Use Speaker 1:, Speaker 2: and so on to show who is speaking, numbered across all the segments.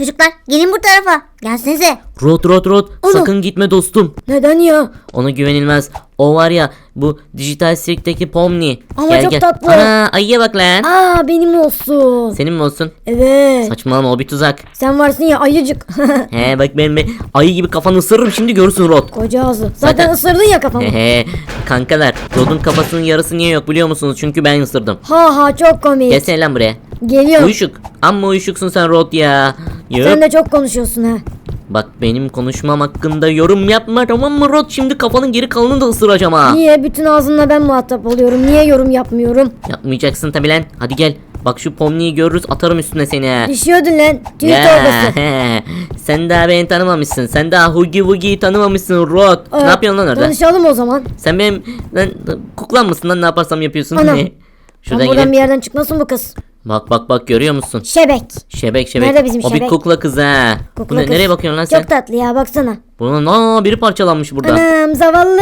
Speaker 1: Çocuklar gelin bu tarafa. Gelsenize.
Speaker 2: Rod Rod
Speaker 3: Ana.
Speaker 2: sakın gitme dostum.
Speaker 3: Neden ya?
Speaker 2: Ona güvenilmez. O var ya bu dijital sirkteki Pomni.
Speaker 3: Ama çok tatlı.
Speaker 2: Ana ayıya bak lan.
Speaker 3: Aa benim olsun.
Speaker 2: Senin mi olsun?
Speaker 3: Evet.
Speaker 2: Saçmalama o bir tuzak.
Speaker 3: Sen varsın ya ayıcık.
Speaker 2: He bak ben be- ayı gibi kafanı ısırırım şimdi görürsün Rod.
Speaker 3: Koca ağzı. Zaten
Speaker 2: Zaten-
Speaker 3: ısırdın ya kafamı.
Speaker 2: Hehe kankalar Rod'un kafasının yarısı niye yok biliyor musunuz? Çünkü ben ısırdım.
Speaker 3: ha ha çok komik.
Speaker 2: Gelsene lan buraya.
Speaker 3: Geliyorum.
Speaker 2: Uyuşuk. Amma uyuşuksun sen Rod ya. Yup.
Speaker 3: Sen de çok konuşuyorsun ha.
Speaker 2: Bak benim konuşmam hakkında yorum yapma tamam mı Rod? Şimdi kafanın geri kalanını da ısıracağım ha.
Speaker 3: Niye? Bütün ağzımla ben muhatap oluyorum. Niye yorum yapmıyorum?
Speaker 2: Yapmayacaksın tabi lan. Hadi gel. Bak şu Pomni'yi görürüz atarım üstüne seni.
Speaker 3: Düşüyordun lan. Tüy
Speaker 2: Ya,
Speaker 3: torbası.
Speaker 2: he. Sen daha beni tanımamışsın. Sen daha Hugi Wugi'yi tanımamışsın Rod.
Speaker 3: Aa,
Speaker 2: ne yapıyorsun lan orada?
Speaker 3: Konuşalım o zaman.
Speaker 2: Sen benim lan, kuklan mısın lan ne yaparsam yapıyorsun.
Speaker 3: Anam.
Speaker 2: Şuradan
Speaker 3: Lan buradan
Speaker 2: gidelim.
Speaker 3: bir yerden çıkmasın bu kız.
Speaker 2: Bak bak bak görüyor musun?
Speaker 3: Şebek.
Speaker 2: Şebek şebek.
Speaker 3: Nerede bizim
Speaker 2: o bir
Speaker 3: şebek?
Speaker 2: kukla kız ha. Bu
Speaker 3: Kukla
Speaker 2: ne-
Speaker 3: kız.
Speaker 2: nereye bakıyorsun lan sen?
Speaker 3: Çok tatlı ya baksana.
Speaker 2: Bunun aa biri parçalanmış burada.
Speaker 3: Anam zavallı.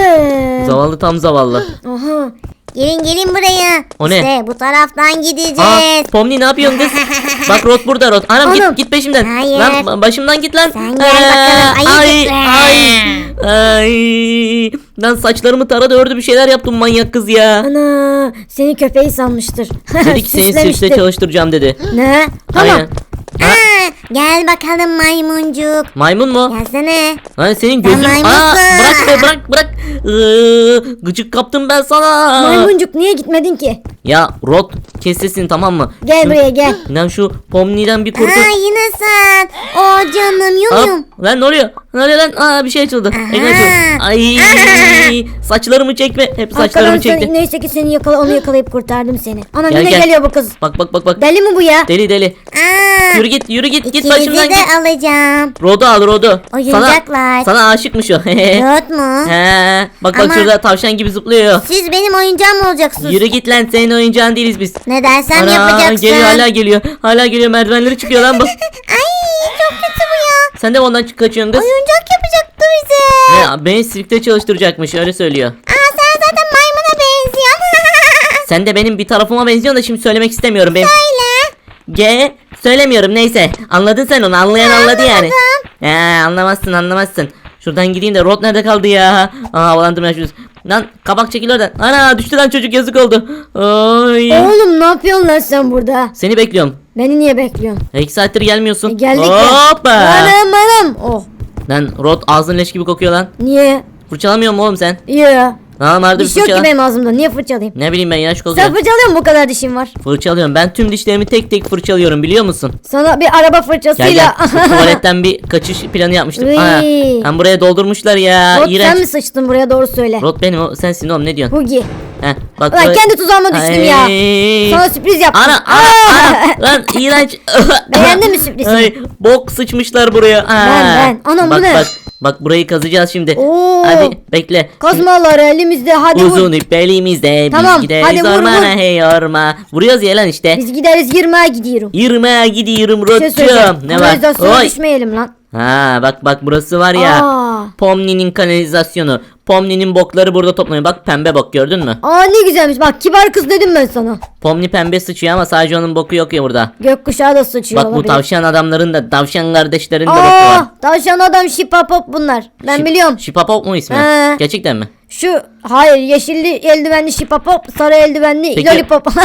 Speaker 2: Zavallı tam zavallı.
Speaker 3: Aha.
Speaker 1: Gelin gelin buraya.
Speaker 2: O ne?
Speaker 1: İşte bu taraftan gideceğiz.
Speaker 2: Aa Pomni ne yapıyorsun kız? Bak Rod burada Rod. Anam,
Speaker 3: Anam.
Speaker 2: git git peşimden.
Speaker 1: Hayır.
Speaker 2: Lan ba- başımdan git lan.
Speaker 1: Sen gel bakalım,
Speaker 2: Ay
Speaker 1: ayıcık.
Speaker 2: ay. Ay. Lan saçlarımı taradı ördü bir şeyler yaptım manyak kız ya.
Speaker 3: Ana seni köpeği sanmıştır.
Speaker 2: Dedi ki seni sirkte çalıştıracağım dedi.
Speaker 3: Ne? Tamam.
Speaker 2: Aynen.
Speaker 1: Aa, gel bakalım maymuncuk.
Speaker 2: Maymun mu?
Speaker 1: Gelsene.
Speaker 2: Lan senin gözün...
Speaker 1: maymunsun.
Speaker 2: Aa, bırak be bırak bırak. Iıı, gıcık kaptım ben sana.
Speaker 3: Maymuncuk niye gitmedin ki?
Speaker 2: Ya Rod kes sesini tamam mı?
Speaker 3: Gel
Speaker 2: Şu-
Speaker 3: buraya gel.
Speaker 2: Lan şu Pomni'den bir kurtul.
Speaker 1: Aa yine sen. O canım yum yum.
Speaker 2: Lan ne oluyor? Ne oluyor lan? Aa bir şey açıldı. Ekran açıldı. Ay saçlarımı çekme. Hep saçlarımı
Speaker 3: Arkadan
Speaker 2: çekti.
Speaker 3: neyse ki seni yakala onu yakalayıp kurtardım seni. Anam
Speaker 2: Gel,
Speaker 3: yine
Speaker 2: gel.
Speaker 3: geliyor bu kız.
Speaker 2: Bak bak bak bak.
Speaker 3: Deli mi bu ya?
Speaker 2: Deli deli.
Speaker 1: Aa,
Speaker 2: Yürü git yürü git git
Speaker 1: ikinizi
Speaker 2: başımdan
Speaker 1: de
Speaker 2: git.
Speaker 1: alacağım.
Speaker 2: Rodu al Rodu.
Speaker 1: Oyuncaklar.
Speaker 2: Sana, sana aşıkmış o.
Speaker 1: Yok mu?
Speaker 2: He, bak bak
Speaker 1: Ama-
Speaker 2: şurada tavşan gibi zıplıyor.
Speaker 1: Siz benim oyuncağım olacaksınız.
Speaker 2: Yürü git lan senin oyuncağın değiliz biz.
Speaker 1: Ne dersen
Speaker 2: Ana,
Speaker 1: yapacaksın.
Speaker 2: geliyor hala geliyor. Hala geliyor merdivenleri çıkıyor lan bu.
Speaker 1: Ay çok kötü bu ya.
Speaker 2: Sen de ondan kaçıyorsun kız.
Speaker 1: Oyuncak yapacaktı bize.
Speaker 2: Ya, beni sirkte çalıştıracakmış öyle söylüyor.
Speaker 1: Aa sen zaten maymuna benziyorsun.
Speaker 2: Sen de benim bir tarafıma benziyorsun da şimdi söylemek istemiyorum. Benim...
Speaker 1: Öyle.
Speaker 2: G söylemiyorum neyse. Anladın sen onu anlayan anladı yani. He anlamazsın anlamazsın. Şuradan gideyim de Rod nerede kaldı ya? Aa havalandırma şurası. Lan kabak çekil oradan. Ana düştü lan çocuk yazık oldu. Ay.
Speaker 3: Oğlum ne yapıyorsun lan sen burada?
Speaker 2: Seni bekliyorum.
Speaker 3: Beni niye bekliyorsun?
Speaker 2: Saattir gelmiyorsun.
Speaker 3: E, geldik
Speaker 2: Hoppa.
Speaker 3: ya. Anam anam. Oh.
Speaker 2: Lan Rod ağzın leş gibi kokuyor lan.
Speaker 3: Niye?
Speaker 2: Fırçalamıyor mu oğlum sen?
Speaker 3: Ya.
Speaker 2: Lan vardı
Speaker 3: Bir
Speaker 2: bir
Speaker 3: şey yok ki benim ağzımda. Niye fırçalayayım?
Speaker 2: Ne bileyim ben yaş
Speaker 3: Sen
Speaker 2: kokuyor.
Speaker 3: fırçalıyor musun bu kadar dişin var?
Speaker 2: Fırçalıyorum. Ben tüm dişlerimi tek tek fırçalıyorum biliyor musun?
Speaker 3: Sana bir araba
Speaker 2: Gel
Speaker 3: fırçasıyla.
Speaker 2: gel. Tuvaletten bir kaçış planı yapmıştım.
Speaker 3: Iy.
Speaker 2: Aa, hem buraya doldurmuşlar ya.
Speaker 3: Rod sen
Speaker 2: İğrenç.
Speaker 3: mi sıçtın buraya doğru söyle.
Speaker 2: Rod benim o sensin oğlum ne diyorsun?
Speaker 3: Hugi.
Speaker 2: Heh, bak
Speaker 3: Ulan kendi tuzağıma düştüm ya.
Speaker 2: Ay.
Speaker 3: Sana sürpriz yaptım.
Speaker 2: Ana ana ana lan iğrenç.
Speaker 3: Beğendin mi sürprizi?
Speaker 2: Ay, bok sıçmışlar buraya. Aa.
Speaker 3: Ben, ben. Anam, bu
Speaker 2: bak,
Speaker 3: ne?
Speaker 2: Bak bak burayı kazacağız şimdi.
Speaker 3: Oo.
Speaker 2: Hadi bekle.
Speaker 3: Kazmalar elimizde hadi vur.
Speaker 2: Uzun ip elimizde
Speaker 3: Tamam,
Speaker 2: biz gideriz
Speaker 3: hadi vur,
Speaker 2: ormana
Speaker 3: vur.
Speaker 2: hey orma. Vuruyoruz ya lan işte.
Speaker 3: Biz gideriz 20'ye gidiyorum.
Speaker 2: Yırmaya gidiyorum
Speaker 3: Bir şey.
Speaker 2: Ne var?
Speaker 3: Kanalizasyona
Speaker 2: Oy.
Speaker 3: düşmeyelim lan.
Speaker 2: Ha bak bak burası var ya.
Speaker 3: Aa.
Speaker 2: Pomni'nin kanalizasyonu. Pomni'nin bokları burada toplanıyor. Bak pembe bok gördün mü?
Speaker 3: Aa ne güzelmiş. Bak kibar kız dedim ben sana.
Speaker 2: Pomni pembe sıçıyor ama sadece onun boku yok ya burada.
Speaker 3: Gökkuşağı da sıçıyor
Speaker 2: Bak bu
Speaker 3: olabilir.
Speaker 2: tavşan adamların da tavşan kardeşlerin de boku var.
Speaker 3: Aa, tavşan adam şipapop bunlar. Ben
Speaker 2: Şip-
Speaker 3: biliyorum.
Speaker 2: Şipapop mu ismi?
Speaker 3: He.
Speaker 2: Gerçekten mi?
Speaker 3: Şu hayır yeşilli eldivenli şipapop, sarı eldivenli
Speaker 2: Peki-
Speaker 3: lollipop.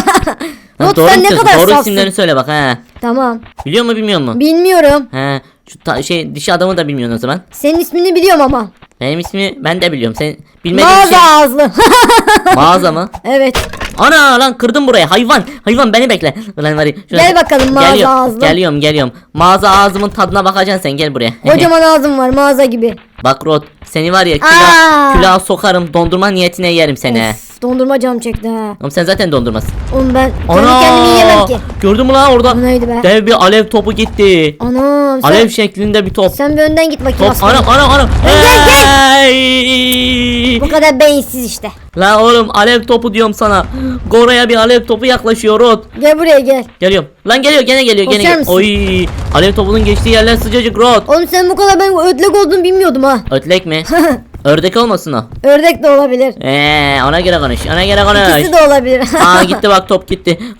Speaker 2: Ha,
Speaker 3: Not
Speaker 2: doğru
Speaker 3: sen ne
Speaker 2: istiyorsun.
Speaker 3: kadar
Speaker 2: Doğru
Speaker 3: safsın.
Speaker 2: isimlerini söyle bak ha.
Speaker 3: Tamam.
Speaker 2: Biliyor mu bilmiyor mu?
Speaker 3: Bilmiyorum.
Speaker 2: He. Şu ta- şey dişi adamı da bilmiyorsun o zaman.
Speaker 3: Senin ismini biliyorum ama.
Speaker 2: Benim ismi ben de biliyorum. Sen bilmediğin
Speaker 3: Mağaza
Speaker 2: şey.
Speaker 3: ağızlı.
Speaker 2: Mağaza mı?
Speaker 3: evet.
Speaker 2: Ana lan kırdım buraya hayvan. Hayvan beni bekle. Ulan var ya,
Speaker 3: Gel bakalım mağaza
Speaker 2: Geliyorum,
Speaker 3: ağızlı.
Speaker 2: Geliyorum geliyorum. Mağaza ağzımın tadına bakacaksın sen gel buraya.
Speaker 3: Kocaman ağzım var mağaza gibi.
Speaker 2: Bak Rod seni var ya
Speaker 3: Aa.
Speaker 2: külah, külaha sokarım dondurma niyetine yerim seni.
Speaker 3: Of, dondurma canım çekti ha.
Speaker 2: Oğlum sen zaten dondurmasın.
Speaker 3: Oğlum ben kendi kendimi yiyemem ki.
Speaker 2: Gördün mü lan orada?
Speaker 3: Bu neydi be?
Speaker 2: Dev bir alev topu gitti.
Speaker 3: Anam sen,
Speaker 2: Alev şeklinde bir top.
Speaker 3: sen bir önden git bakayım
Speaker 2: Top
Speaker 3: aslanım.
Speaker 2: anam anam anam.
Speaker 3: Gel, gel.
Speaker 2: Ey!
Speaker 3: Bu kadar beyinsiz işte.
Speaker 2: Lan oğlum alev topu diyorum sana. Gora'ya bir alev topu yaklaşıyor Rod.
Speaker 3: Gel buraya gel.
Speaker 2: Geliyorum. Lan geliyor gene geliyor gene
Speaker 3: Koşar
Speaker 2: geliyor.
Speaker 3: mısın?
Speaker 2: Oy! Alev topunun geçtiği yerler sıcacık Rod.
Speaker 3: Oğlum sen bu kadar ben ödlek olduğunu bilmiyordum ha.
Speaker 2: Ötlek mi? Ördek olmasın o.
Speaker 3: Ördek de olabilir.
Speaker 2: Eee ona göre konuş. Ona göre konuş.
Speaker 3: İkisi de olabilir.
Speaker 2: Aa gitti bak top gitti.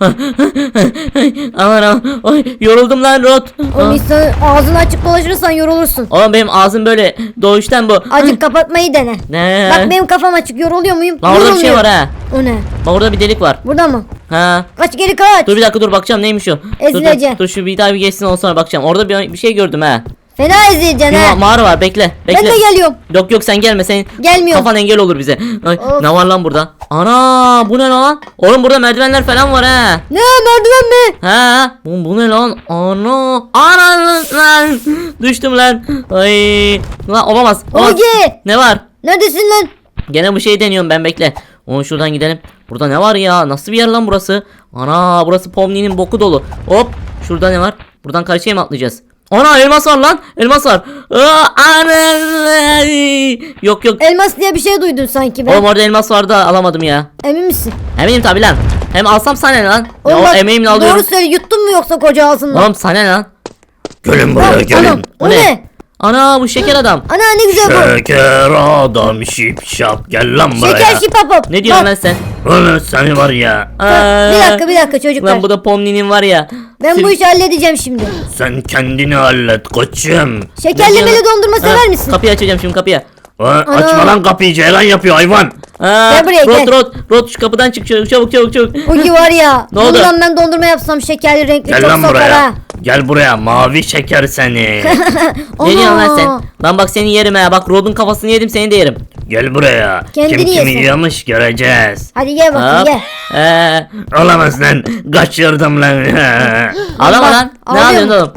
Speaker 2: aman aman. Ay, yoruldum lan Rot.
Speaker 3: Oğlum insan ağzını açık dolaşırsan yorulursun.
Speaker 2: Oğlum benim ağzım böyle doğuştan bu.
Speaker 3: Azıcık kapatmayı dene.
Speaker 2: Ne?
Speaker 3: Bak benim kafam açık yoruluyor muyum?
Speaker 2: Lan orada bir şey var ha.
Speaker 3: O ne?
Speaker 2: Bak orada bir delik var.
Speaker 3: Burada mı?
Speaker 2: Ha.
Speaker 3: Kaç geri kaç.
Speaker 2: Dur bir dakika dur bakacağım neymiş o. Dur, dur,
Speaker 3: Ezileceğim.
Speaker 2: dur şu bir daha bir geçsin ondan sonra bakacağım. Orada bir, bir şey gördüm ha.
Speaker 3: Fena ezeceksin
Speaker 2: Bir
Speaker 3: ha.
Speaker 2: mağara var bekle. Bekle.
Speaker 3: Ben de geliyorum.
Speaker 2: Yok yok sen gelme sen.
Speaker 3: Gelmiyorum.
Speaker 2: Kafan engel olur bize. Ay,
Speaker 3: Of.
Speaker 2: ne var lan burada? Ana bu ne lan? Oğlum burada merdivenler falan var ha.
Speaker 3: Ne merdiven mi?
Speaker 2: Ha bu, bu ne lan? Ana. Ana lan. Düştüm lan. Ay. Lan olamaz. olamaz.
Speaker 3: Ogi.
Speaker 2: Ne var?
Speaker 3: Neredesin lan?
Speaker 2: Gene bu şeyi deniyorum ben bekle. Onu şuradan gidelim. Burada ne var ya? Nasıl bir yer lan burası? Ana burası Pomni'nin boku dolu. Hop. Şurada ne var? Buradan karşıya mı atlayacağız? Ana elmas var lan. Elmas var. Aa, ana. Yok yok.
Speaker 3: Elmas diye bir şey duydun sanki ben.
Speaker 2: Oğlum orada elmas vardı da alamadım ya.
Speaker 3: Emin misin?
Speaker 2: Eminim tabi lan. Hem alsam sana ne lan? Ya, o
Speaker 3: bak,
Speaker 2: emeğimle
Speaker 3: Doğru
Speaker 2: alıyorum.
Speaker 3: söyle yuttun mu yoksa koca ağzından?
Speaker 2: Oğlum sana ne lan?
Speaker 3: Lan,
Speaker 4: buraya
Speaker 3: anam,
Speaker 2: O
Speaker 3: o
Speaker 2: ne?
Speaker 3: ne?
Speaker 2: Ana bu şeker adam.
Speaker 3: Ana ne güzel bu.
Speaker 4: Şeker adam şip şap gel lan buraya.
Speaker 3: Şeker şipapop.
Speaker 2: Ne diyorsun lan sen?
Speaker 4: Ulan seni var ya.
Speaker 2: Aa,
Speaker 3: Bir dakika bir dakika çocuklar.
Speaker 2: Lan bu da Pomni'nin var ya.
Speaker 3: Ben bu
Speaker 2: Sir-
Speaker 3: işi halledeceğim şimdi.
Speaker 4: Sen kendini hallet koçum.
Speaker 3: Şekerlemeli
Speaker 2: diyorsun?
Speaker 3: dondurma sever misin?
Speaker 2: Kapıyı açacağım şimdi kapıyı.
Speaker 4: Ha, açma lan kapıyı ceylan yapıyor hayvan.
Speaker 2: Aa,
Speaker 3: Gel buraya,
Speaker 2: Rot
Speaker 3: gel.
Speaker 2: Rot Rot şu kapıdan çık çabuk çabuk çabuk çabuk.
Speaker 3: Bugün var ya.
Speaker 2: Ne oldu?
Speaker 3: Bundan ben dondurma yapsam şekerli renkli
Speaker 4: Gel
Speaker 3: çok
Speaker 4: lan
Speaker 3: sokar
Speaker 4: buraya.
Speaker 3: ha.
Speaker 4: Gel buraya mavi şeker seni.
Speaker 2: Ne diyorsun lan sen? Lan bak seni yerim ha. Bak Rod'un kafasını yedim seni de yerim.
Speaker 4: gel buraya.
Speaker 3: Kendini
Speaker 4: Kim kimi
Speaker 3: yesin.
Speaker 4: yiyormuş göreceğiz.
Speaker 3: Hadi gel bakayım
Speaker 2: Hop.
Speaker 3: gel.
Speaker 2: Ee,
Speaker 4: Olamaz lan. Kaçırdım lan.
Speaker 2: ağlama lan. Ne
Speaker 3: ağlıyorum.
Speaker 2: yapıyorsun oğlum?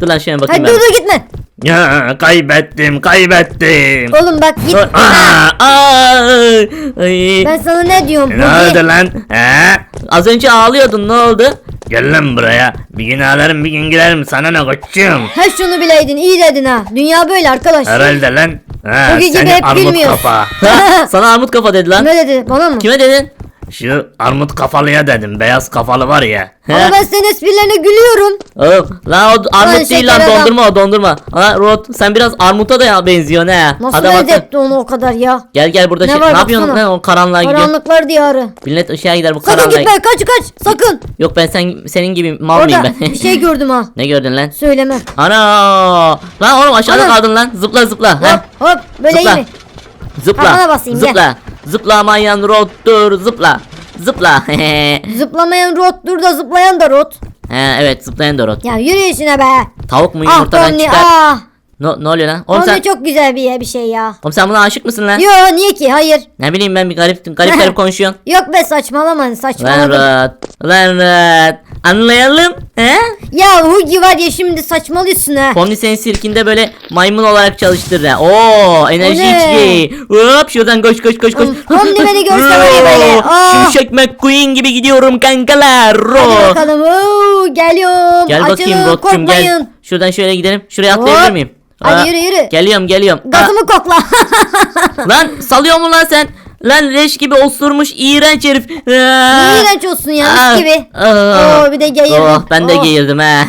Speaker 2: Dur lan şuna bakayım
Speaker 3: Hadi
Speaker 2: ben.
Speaker 3: dur dur gitme.
Speaker 4: Ya kaybettim kaybettim.
Speaker 3: Oğlum bak git.
Speaker 4: Aa,
Speaker 2: Ay, ay.
Speaker 3: Ben sana ne diyorum?
Speaker 4: ne oldu lan? He?
Speaker 2: Az önce ağlıyordun ne oldu?
Speaker 4: Gel lan buraya. Bir gün ağlarım bir gün gülerim sana ne koçum.
Speaker 3: Ha şunu bileydin iyi dedin ha. Dünya böyle arkadaş.
Speaker 4: Herhalde lan. Ha,
Speaker 3: Bugün gibi
Speaker 4: seni
Speaker 3: hep
Speaker 4: armut
Speaker 3: gülmüyor.
Speaker 4: kafa.
Speaker 2: Ha, Sana armut kafa dedi lan.
Speaker 3: Ne dedi bana mı?
Speaker 2: Kime dedin?
Speaker 4: Şu armut kafalıya dedim. Beyaz kafalı var ya.
Speaker 3: Ama ben senin esprilerine gülüyorum.
Speaker 2: Oğlum, lan o armut
Speaker 3: Lan
Speaker 2: değil lan
Speaker 3: şeker adam.
Speaker 2: dondurma o dondurma. Ha Rod sen biraz armuta da ya benziyorsun he.
Speaker 3: Nasıl
Speaker 2: akıllı.
Speaker 3: benzetti onu o kadar ya?
Speaker 2: Gel gel burada
Speaker 3: Ne
Speaker 2: şey,
Speaker 3: var
Speaker 2: ne yapıyorsun
Speaker 3: baksana.
Speaker 2: lan o karanlığa gidiyor.
Speaker 3: Karanlıklar diyarı.
Speaker 2: Millet ışığa gider bu
Speaker 3: Sakın
Speaker 2: karanlığa.
Speaker 3: gitme kaç kaç sakın.
Speaker 2: Yok ben sen senin gibi mal mıyım
Speaker 3: Orada
Speaker 2: ben?
Speaker 3: bir şey gördüm ha.
Speaker 2: ne gördün lan?
Speaker 3: Söyleme.
Speaker 2: Ana! Lan oğlum aşağıda
Speaker 3: Ana.
Speaker 2: kaldın lan. Zıpla zıpla.
Speaker 3: Hop
Speaker 2: Ha?
Speaker 3: hop böyle
Speaker 2: Zıpla.
Speaker 3: iyi mi?
Speaker 2: Zıpla.
Speaker 3: Kafana basayım, gel.
Speaker 2: zıpla. Zıplamayan rottur zıpla. Zıpla.
Speaker 3: Zıplamayan rottur da zıplayan da rot.
Speaker 2: He evet zıplayan da rot.
Speaker 3: Ya yürü işine be.
Speaker 2: Tavuk mu
Speaker 3: Ah
Speaker 2: yumurtadan çıkar?
Speaker 3: ah.
Speaker 2: Ne, ne oluyor lan? Oğlum sen,
Speaker 3: çok güzel bir, bir şey ya.
Speaker 2: oğlum sen buna aşık mısın lan?
Speaker 3: Yo niye ki hayır.
Speaker 2: Ne bileyim ben bir garip garip garip konuşuyorsun.
Speaker 3: Yok be saçmalama
Speaker 2: Lan
Speaker 3: saçmaladım.
Speaker 2: rot. Lan rot. Anlayalım. He?
Speaker 3: Ya Hugi var ya şimdi saçmalıyorsun ha.
Speaker 2: Pomni senin sirkinde böyle maymun olarak çalıştırır ha. Oo enerji
Speaker 3: O ne?
Speaker 2: içki. Hop şuradan koş koş koş koş.
Speaker 3: Pomni beni görse var ya böyle, aa.
Speaker 2: Şimşek McQueen gibi gidiyorum kankalar.
Speaker 3: Hadi bakalım. Oo, geliyorum.
Speaker 2: Gel bakayım
Speaker 3: Açılın,
Speaker 2: Rot'cum gel.
Speaker 3: korkmayın.
Speaker 2: Şuradan şöyle gidelim. Şuraya atlayabilir
Speaker 3: Hop.
Speaker 2: miyim?
Speaker 3: Hadi
Speaker 2: Aa,
Speaker 3: yürü, yürü.
Speaker 2: Geliyorum geliyorum.
Speaker 3: Gazımı kokla.
Speaker 2: Aa, lan salıyor mu lan sen? Lan leş gibi osurmuş iğrenç herif. Aa.
Speaker 3: İğrenç olsun ya
Speaker 2: Aa.
Speaker 3: mis gibi.
Speaker 2: Aa.
Speaker 3: Oo, bir de geğirdim.
Speaker 2: Oh, ben de
Speaker 3: Oh.
Speaker 2: geğirdim ha.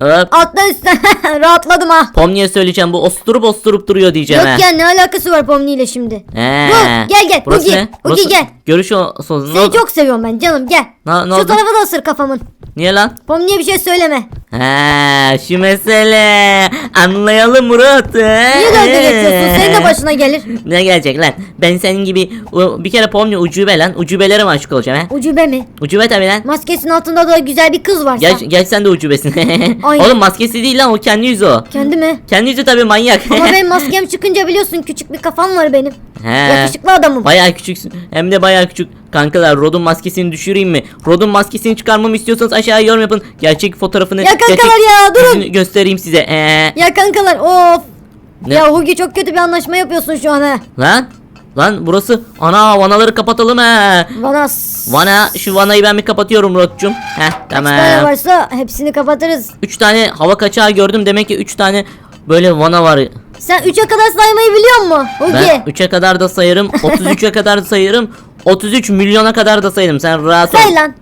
Speaker 2: Hop.
Speaker 3: Alttan üstten rahatladım ha.
Speaker 2: Pomni'ye söyleyeceğim bu osturup osturup duruyor diyeceğim
Speaker 3: Yok
Speaker 2: ha.
Speaker 3: ya ne alakası var Pomni ile şimdi.
Speaker 2: He.
Speaker 3: Dur, gel, gel,
Speaker 2: Burası
Speaker 3: Hugi,
Speaker 2: ne? Burası-
Speaker 3: gel.
Speaker 2: Görüş o ne
Speaker 3: Seni
Speaker 2: oldu?
Speaker 3: çok seviyorum ben canım gel.
Speaker 2: Ne- ne
Speaker 3: Şu
Speaker 2: oldu?
Speaker 3: tarafa da ısır kafamın.
Speaker 2: Niye lan?
Speaker 3: Pomni'ye bir şey söyleme.
Speaker 2: Ha, şu mesele. Anlayalım Murat.
Speaker 3: Niye dalga geçiyorsun? Senin de başına gelir.
Speaker 2: Ne gelecek lan? Ben senin gibi o- bir kere Pomni ucube lan. Ucubelere mi aşık olacağım ha?
Speaker 3: Ucube mi?
Speaker 2: Ucube tabi lan.
Speaker 3: Maskesinin altında da güzel bir kız varsa.
Speaker 2: Gel, gel sen de ucubesin.
Speaker 3: Aynen.
Speaker 2: Oğlum maskesi değil lan o kendi yüzü o.
Speaker 3: Kendi mi?
Speaker 2: Kendi yüzü tabi manyak.
Speaker 3: Ama benim maskem çıkınca biliyorsun küçük bir kafam var benim.
Speaker 2: He.
Speaker 3: Yakışıklı adamım.
Speaker 2: Bayağı küçüksün. Hem de bayağı küçük. Kankalar Rod'un maskesini düşüreyim mi? Rod'un maskesini çıkarmamı istiyorsanız aşağıya yorum yapın. Gerçek fotoğrafını
Speaker 3: Ya kankalar
Speaker 2: gerçek
Speaker 3: ya, durun.
Speaker 2: yüzünü göstereyim size. Ee,
Speaker 3: Ya kankalar of.
Speaker 2: Ne?
Speaker 3: Ya Hugi çok kötü bir anlaşma yapıyorsun şu an ha.
Speaker 2: lan lan burası ana vanaları kapatalım he.
Speaker 3: Bana s-
Speaker 2: Vana şu vanayı ben bir kapatıyorum Rod'cum. Heh
Speaker 3: tane
Speaker 2: tamam.
Speaker 3: varsa hepsini kapatırız.
Speaker 2: 3 tane hava kaçağı gördüm. Demek ki 3 tane böyle vana var.
Speaker 3: Sen 3'e kadar saymayı biliyor musun?
Speaker 2: Ben 3'e kadar da sayarım. 33'e kadar da sayarım. 33 milyona kadar da sayarım. Sen rahat ol.
Speaker 3: Say lan.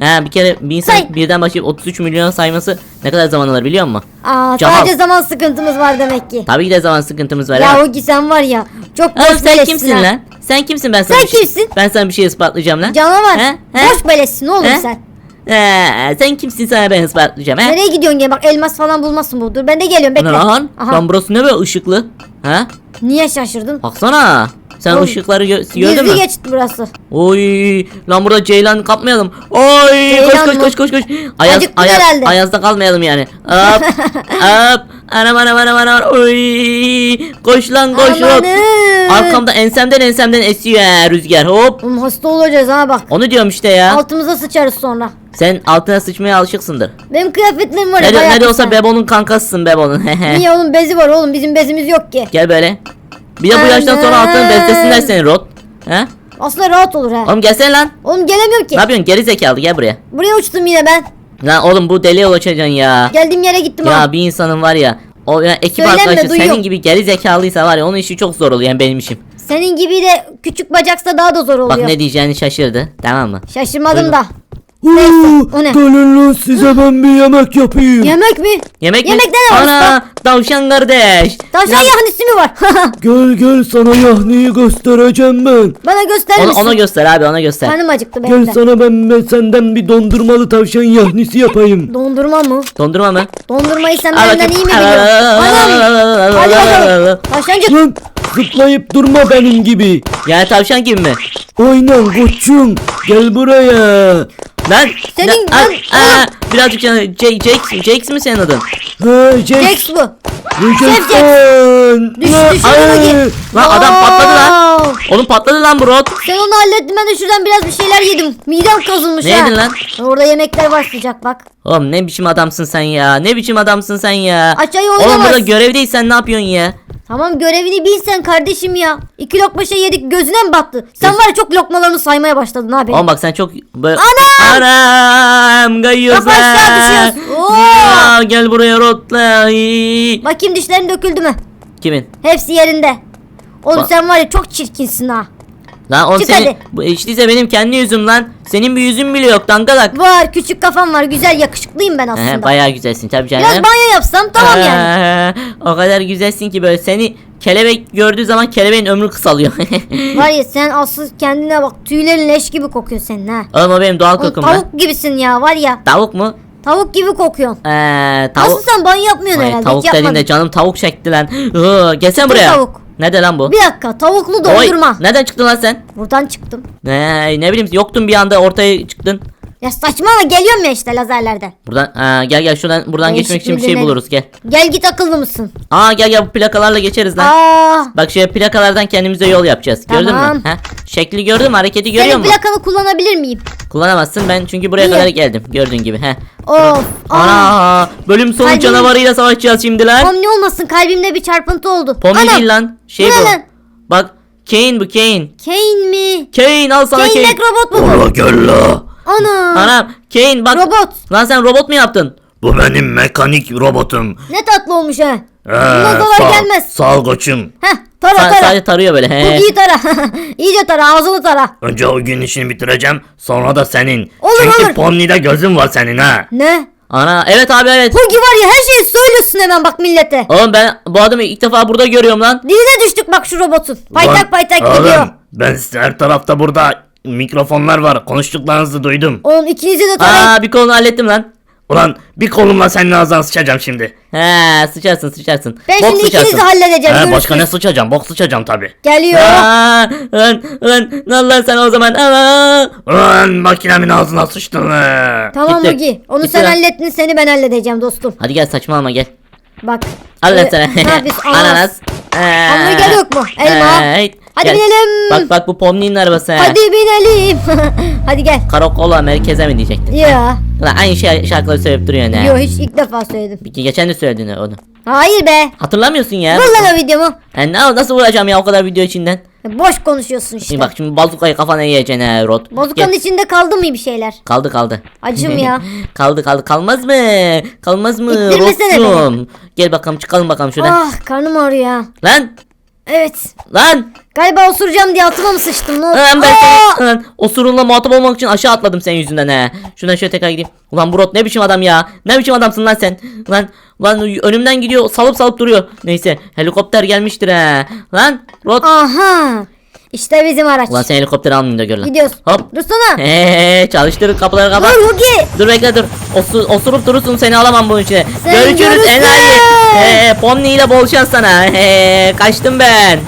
Speaker 2: Ha bir kere bir insan
Speaker 1: Say.
Speaker 2: birden başlayıp 33 milyon sayması ne kadar zaman alır biliyor musun?
Speaker 3: Aa,
Speaker 2: Cemal.
Speaker 3: sadece zaman sıkıntımız var demek ki.
Speaker 2: Tabii ki de zaman sıkıntımız var.
Speaker 3: Ya
Speaker 2: ama-
Speaker 3: Hugi sen var ya çok
Speaker 2: Oğlum
Speaker 3: boş
Speaker 2: sen
Speaker 3: belesin
Speaker 2: kimsin
Speaker 3: ha.
Speaker 2: lan? Sen kimsin ben sana
Speaker 3: Sen
Speaker 2: bir şey-
Speaker 3: kimsin?
Speaker 2: Ben sana bir şey ispatlayacağım lan.
Speaker 3: Canavar.
Speaker 2: He? He?
Speaker 3: Boş belesin oğlum
Speaker 2: He?
Speaker 3: sen.
Speaker 2: He, sen kimsin sana ben ispatlayacağım he?
Speaker 3: Nereye gidiyorsun gene bak elmas falan bulmasın bu. Dur ben de geliyorum bekle.
Speaker 2: Lan,
Speaker 3: Aha.
Speaker 2: lan burası ne böyle ışıklı? Ha?
Speaker 3: Niye şaşırdın?
Speaker 2: Baksana. Sen
Speaker 3: Oğlum,
Speaker 2: ışıkları gö- gördün
Speaker 3: Gizli
Speaker 2: mü?
Speaker 3: geçit burası.
Speaker 2: Oy lan burada Ceylan kapmayalım. Oy
Speaker 3: Ceylan
Speaker 2: koş koş
Speaker 3: mı?
Speaker 2: koş koş koş. Ayaz,
Speaker 3: Acıktın
Speaker 2: ayaz,
Speaker 3: herhalde.
Speaker 2: ayazda kalmayalım yani. Hop hop. Anam anam anam anam. Oy. Koş lan koş hop.
Speaker 3: Amanın.
Speaker 2: Arkamda ensemden ensemden esiyor ha, rüzgar hop.
Speaker 3: Oğlum hasta olacağız ha bak.
Speaker 2: Onu diyorum işte ya.
Speaker 3: Altımıza sıçarız sonra.
Speaker 2: Sen altına sıçmaya alışıksındır.
Speaker 3: Benim kıyafetlerim var ya.
Speaker 2: Ne, de,
Speaker 3: bayağı
Speaker 2: ne de olsa. Bebo'nun kankasısın Bebo'nun.
Speaker 3: Niye oğlum bezi var oğlum bizim bezimiz yok ki.
Speaker 2: Gel böyle. Bir de bu yaştan sonra altına
Speaker 3: Aman.
Speaker 2: bezlesinler seni Rod. He?
Speaker 3: Aslında rahat olur ha.
Speaker 2: Oğlum gelsene lan.
Speaker 3: Oğlum gelemiyorum ki.
Speaker 2: Ne yapıyorsun? Geri zekalı gel buraya.
Speaker 3: Buraya uçtum yine ben.
Speaker 2: Lan oğlum bu deliye ulaşacaksın ya.
Speaker 3: Geldiğim yere gittim.
Speaker 2: Ya bir insanın var ya. O ya ekip
Speaker 3: Söyleme,
Speaker 2: arkadaşı
Speaker 3: duyuyorum.
Speaker 2: senin gibi geri zekalıysa var ya onun işi çok zor oluyor yani benim işim.
Speaker 3: Senin gibi de küçük bacaksa daha da zor oluyor.
Speaker 2: Bak ne diyeceğini şaşırdı. Tamam mı?
Speaker 3: Şaşırmadım da. Neyse, o ne?
Speaker 5: Gelin lan size ben bir yemek yapayım.
Speaker 3: Yemek mi?
Speaker 2: Yemek mi?
Speaker 3: Yemekte ne var?
Speaker 2: Ana tavşan kardeş.
Speaker 3: Tavşan
Speaker 2: Lan-
Speaker 3: yahnisi mi var?
Speaker 5: Gel gel sana yahniyi göstereceğim ben.
Speaker 3: Bana gösterir
Speaker 2: Ona,
Speaker 3: misin?
Speaker 2: ona göster abi ona göster.
Speaker 3: Karnım acıktı benim
Speaker 5: Gel
Speaker 3: de.
Speaker 5: sana ben, ben senden bir dondurmalı tavşan yahnisi yapayım.
Speaker 3: Dondurma mı?
Speaker 2: Dondurma mı?
Speaker 3: Dondurmayı sen
Speaker 2: Al
Speaker 3: benden
Speaker 2: bakayım.
Speaker 3: iyi mi biliyorsun? Anam! Hadi bakalım. Tavşancık.
Speaker 5: Lan zıplayıp durma benim gibi.
Speaker 2: Yani tavşan gibi mi?
Speaker 5: Aynen koçum gel buraya.
Speaker 2: Lan.
Speaker 3: Senin-
Speaker 2: lan-
Speaker 3: lan-
Speaker 2: Aa, aa, birazcık canı. Jake, Jake, Jake mi senin adın?
Speaker 5: Jack.
Speaker 3: Jax bu.
Speaker 5: Jackson.
Speaker 3: Düş-
Speaker 5: Lan,
Speaker 3: düşürdü
Speaker 5: ay.
Speaker 3: Hugi.
Speaker 2: Lan adam patladı lan. Oğlum patladı lan bu rot.
Speaker 3: Sen onu hallettin ben de şuradan biraz bir şeyler yedim. Midem kazınmış
Speaker 2: Ne
Speaker 3: ha.
Speaker 2: yedin lan?
Speaker 3: Orada yemekler var sıcak bak.
Speaker 2: Oğlum ne biçim adamsın sen ya? Ne biçim adamsın sen ya?
Speaker 3: Aşağıya
Speaker 2: Oğlum
Speaker 3: oynamaz.
Speaker 2: burada görevdeysen ne yapıyorsun ya?
Speaker 3: Tamam görevini bilsen kardeşim ya. İki lokma şey yedik gözüne mi battı? Sen var ya çok lokmalarını saymaya başladın abi.
Speaker 2: Oğlum bak sen çok böyle...
Speaker 3: Anam!
Speaker 2: Anam! Kayıyorsun.
Speaker 3: Bak aşağı düşüyorsun. Oo!
Speaker 2: Ya, gel buraya rotla. Ay.
Speaker 3: Bakayım dişlerin döküldü mü?
Speaker 2: Kimin?
Speaker 3: Hepsi yerinde. Oğlum
Speaker 2: Bak.
Speaker 3: sen var ya çok çirkinsin ha.
Speaker 2: Lan oğlum
Speaker 3: Çık
Speaker 2: senin...
Speaker 3: hadi.
Speaker 2: Bu benim kendi yüzüm lan. Senin bir yüzün bile yok dangalak.
Speaker 3: Var küçük kafam var güzel yakışıklıyım ben aslında.
Speaker 2: He, bayağı güzelsin tabii canım.
Speaker 3: Biraz banyo yapsam tamam yani.
Speaker 2: Ee, o kadar güzelsin ki böyle seni kelebek gördüğü zaman kelebeğin ömrü kısalıyor.
Speaker 3: Var ya sen asıl kendine bak tüylerin leş gibi kokuyor senin ha.
Speaker 2: Oğlum o benim doğal
Speaker 3: Oğlum,
Speaker 2: kokum lan.
Speaker 3: tavuk gibisin ya var ya.
Speaker 2: Tavuk mu?
Speaker 3: Tavuk gibi kokuyorsun.
Speaker 2: Ee,
Speaker 3: Nasıl
Speaker 2: tavuk.
Speaker 3: sen banyo yapmıyorsun
Speaker 2: Ay,
Speaker 3: herhalde?
Speaker 2: tavuk
Speaker 3: Hiç
Speaker 2: dediğinde
Speaker 3: yapmadın.
Speaker 2: canım tavuk çekti lan. Iı, gelsene buraya.
Speaker 3: tavuk.
Speaker 2: Ne de lan bu?
Speaker 3: Bir dakika tavuklu
Speaker 2: Oy,
Speaker 3: dondurma.
Speaker 2: nereden çıktın lan sen?
Speaker 3: Buradan çıktım.
Speaker 2: Ne, ne bileyim yoktun bir anda ortaya çıktın.
Speaker 3: Ya saçmalama geliyorum ya işte lazerlerden.
Speaker 2: Buradan aa, gel gel şuradan buradan
Speaker 3: Değişik
Speaker 2: geçmek için bir şey buluruz gel.
Speaker 3: Gel git akıllı mısın?
Speaker 2: Aa gel gel bu plakalarla geçeriz lan.
Speaker 3: Aa,
Speaker 2: Bak şöyle plakalardan kendimize yol yapacağız. Gördün
Speaker 3: Tamam.
Speaker 2: mü? Ha? Şekli gördün mü? Hareketi görüyor
Speaker 3: senin
Speaker 2: musun?
Speaker 3: plakanı kullanabilir miyim?
Speaker 2: Kullanamazsın ben çünkü buraya
Speaker 3: Niye?
Speaker 2: kadar geldim. Gördüğün gibi. He.
Speaker 3: Of. Aa.
Speaker 2: Ana bölüm sonu
Speaker 3: Kalbim-
Speaker 2: canavarıyla savaşacağız şimdi lan.
Speaker 3: Pomni olmasın kalbimde bir çarpıntı oldu.
Speaker 2: Pomni
Speaker 3: Ana,
Speaker 2: değil lan. Şey
Speaker 3: bu ne lan?
Speaker 2: Bak Kane bu Kane.
Speaker 3: Kane mi?
Speaker 2: Kane al sana
Speaker 3: Kane
Speaker 2: Kane.
Speaker 3: robot mu bu?
Speaker 4: Ola gel la.
Speaker 3: Ana.
Speaker 2: Anam Kane bak.
Speaker 3: Robot.
Speaker 2: Lan sen robot mu yaptın?
Speaker 4: Bu benim mekanik robotum.
Speaker 3: Ne tatlı olmuş ha.
Speaker 4: Ee,
Speaker 3: Bundan dolar
Speaker 4: sağ-
Speaker 3: gelmez.
Speaker 4: Sağ ol koçum.
Speaker 3: Heh tara
Speaker 2: Sa-
Speaker 3: tara.
Speaker 2: sadece tarıyor böyle. He.
Speaker 3: Çok iyi tara. İyice tara ağzını tara.
Speaker 4: Önce o gün işini bitireceğim. Sonra da senin.
Speaker 3: Olur,
Speaker 4: Çünkü
Speaker 3: olur.
Speaker 4: Pomni'de gözün var senin ha.
Speaker 3: Ne?
Speaker 2: Ana evet abi evet.
Speaker 3: Hugi var ya her şeyi söylüyorsun hemen bak millete.
Speaker 2: Oğlum ben bu adamı ilk defa burada görüyorum lan.
Speaker 3: Diline düştük bak şu robotun. Paytak
Speaker 4: Ulan,
Speaker 3: paytak
Speaker 4: oğlum,
Speaker 3: gidiyor.
Speaker 4: Ben size her tarafta burada mikrofonlar var. Konuştuklarınızı duydum.
Speaker 3: Oğlum ikinizi de tarayın.
Speaker 2: Aa bir kolunu hallettim lan.
Speaker 4: Ulan bir kolumla senin ağzına sıçacağım şimdi.
Speaker 2: He sıçarsın sıçarsın.
Speaker 3: Ben
Speaker 2: Bok
Speaker 3: şimdi
Speaker 2: sıçarsın.
Speaker 3: ikinizi halledeceğim.
Speaker 4: He, başka ne sıçacağım? Bok sıçacağım tabi.
Speaker 3: Geliyor.
Speaker 2: Aa, lan lan lan sen o zaman. Aa.
Speaker 4: Ulan makinemin ağzına sıçtın he.
Speaker 3: Tamam
Speaker 2: Gitti.
Speaker 3: Hugi. Onu
Speaker 2: Gitti
Speaker 3: sen
Speaker 2: lan.
Speaker 3: hallettin seni ben halledeceğim dostum.
Speaker 2: Hadi gel saçmalama gel.
Speaker 3: Bak.
Speaker 2: Al lan
Speaker 3: Ee,
Speaker 2: sana.
Speaker 3: ne yapıyorsun? Ananas.
Speaker 2: Ananas. Ee,
Speaker 3: Hamburger yok mu? Elma.
Speaker 2: evet.
Speaker 3: Hadi
Speaker 2: Gel.
Speaker 3: binelim.
Speaker 2: Bak bak bu Pomni'nin arabası. he.
Speaker 3: Hadi binelim. Hadi gel.
Speaker 2: Karakola merkeze mi diyecektin?
Speaker 3: Ya.
Speaker 2: Lan aynı şey, şarkıları söyleyip duruyor ne?
Speaker 3: Yo hiç ilk defa söyledim.
Speaker 2: Bir- Geçen de söyledin onu.
Speaker 3: Hayır be.
Speaker 2: Hatırlamıyorsun ya.
Speaker 3: Vur lan o videomu.
Speaker 2: Yani ne- nasıl vuracağım ya o kadar video içinden?
Speaker 3: Boş konuşuyorsun işte.
Speaker 2: Şimdi bak şimdi bazukayı kafana yiyeceksin ha Rod.
Speaker 3: Bozukanın
Speaker 2: Gel.
Speaker 3: içinde kaldı mı bir şeyler?
Speaker 2: Kaldı kaldı.
Speaker 3: Acım ya.
Speaker 2: kaldı kaldı kalmaz mı? Kalmaz mı?
Speaker 3: İttirmesene beni.
Speaker 2: Rodcum? Gel bakalım çıkalım bakalım şuradan.
Speaker 3: Ah karnım ağrıyor ya.
Speaker 2: Lan
Speaker 3: Evet.
Speaker 2: lan
Speaker 3: Galiba osuracağım diye altıma mı sıçtım ne oldu?
Speaker 2: Lan ben seni, lan, o sorunla muhatap olmak için aşağı atladım senin yüzünden he. Şuradan şöyle tekrar gideyim. Ulan Brot ne biçim adam ya? Ne biçim adamsın lan sen? Lan lan önümden gidiyor salıp salıp duruyor. Neyse helikopter gelmiştir he. Lan Brot.
Speaker 3: Aha. İşte bizim araç.
Speaker 2: Ulan sen helikopteri almayayım da gör lan.
Speaker 3: Gidiyoruz.
Speaker 2: Hop.
Speaker 3: Dursana.
Speaker 2: Eee çalıştır kapıları kapat.
Speaker 3: Dur Hugi.
Speaker 2: Dur bekle dur. Osu, osurup durursun seni alamam bunun içine.
Speaker 3: Sen
Speaker 2: Görüşürüz
Speaker 3: görürsün.
Speaker 2: enayi. Ee, Pomni ile bol şans sana. Ee, kaçtım ben.